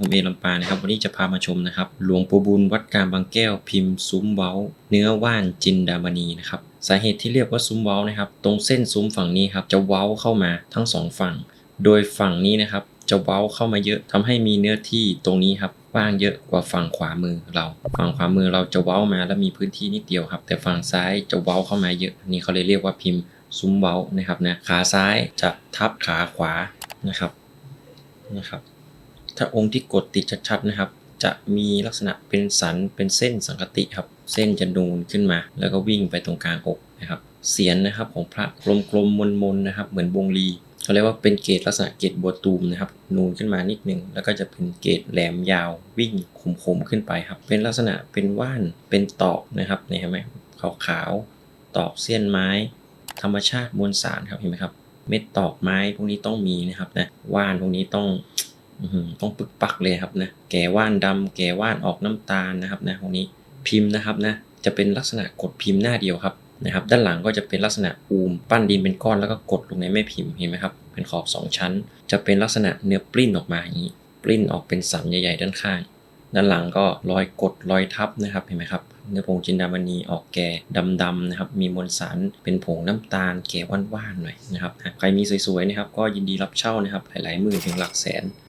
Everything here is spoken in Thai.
ผมเอลำปานะครับวันนี้จะพามาชมนะครับหลวงปู่บุญวัดกางบางแก้วพิมพ์ซุ้มเว้า เนื้อว่านจินดามณีนะครับสาเหตุที่เรียกว่าซุ้มเว้านะครับ ตรงเส้นซุ้มฝั่งนี้ครับจะเว้าเข้ามาทั้งสองฝั่ง โดยฝั่งนี้นะครับจะเว้าเข้ามาเยอะทำให้มีเนื้อที่ตรงนี้ครับว่างเยอะกว่าฝั่งขวามือเรา ฝั่งขวามือเราจะเว้ามาแล้วมีพื้นที่นิดเดียวครับ แต่ฝั่งซ้ายจะเว้าเข้ามาเยอะนี่เขาเลยเรียกว่าพิมพ์ซุ้มเว้านะครับนะขาซ้ายจะทับขาขวานะครับนะครับ ถ้าองค์ที่กดติดชัดๆนะครับ จะมีลักษณะเป็นสันเป็นเส้นสังกติครับ เส้นจะนูนขึ้นมา แล้วก็วิ่งไปตรงกลางอกนะครับเสียนนะครับของพระกลมๆมนๆนะครับ เหมือนวงลีเขาเรียกว่าเป็นเกตลักษณะเกตบัวตูมนะครับนูนขึ้นมานิดนึงแล้วก็จะเป็นเกตแหลมยาววิ่งคมๆขึ้นไปครับ เป็นลักษณะเป็นว่านเป็นตอกนะครับนี่เห็นไหมขาวๆตอกเสี้ยนไม้ ธรรมชาติมวลสารครับเห็นไหมครับ เม็ดตอกไม้พวกนี้ต้องมีนะครับนะว่านพวกนี้ต้อง ต้องปึกปักเลยครับนะ แก่ว่านดำแก่ว่านออกน้ำตาลนะครับนะพวกนี้พิมพ์นะครับนะ จะเป็นลักษณะกดพิมพ์หน้าเดียวครับนะครับ ด้านหลังก็จะเป็นลักษณะอูม ปั้นดินเป็นก้อนแล้วก็กดลงในแม่พิมพ์เห็นไหมครับ เป็นขอบสองชั้น จะเป็นลักษณะเนื้อปลิ้นออกมาอย่างนี้ ปลิ้นออกเป็นสันใหญ่ๆด้านข้าง ด้านหลังก็รอยกดรอยทับนะครับ เห็นไหมครับ เนื้อผงจินดามณีออกแก่ดำๆนะครับ มีมวลสารเป็นผงน้ำตาล แก่ว่านๆหน่อยนะครับ ใครมีสวยๆนะครับ ก็ยินดีรับเช่านะครับ หลายๆหมื่นถึงหลักแสน